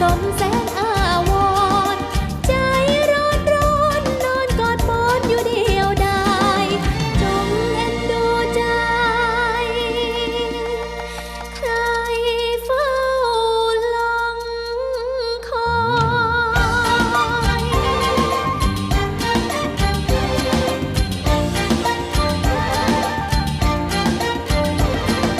สมแส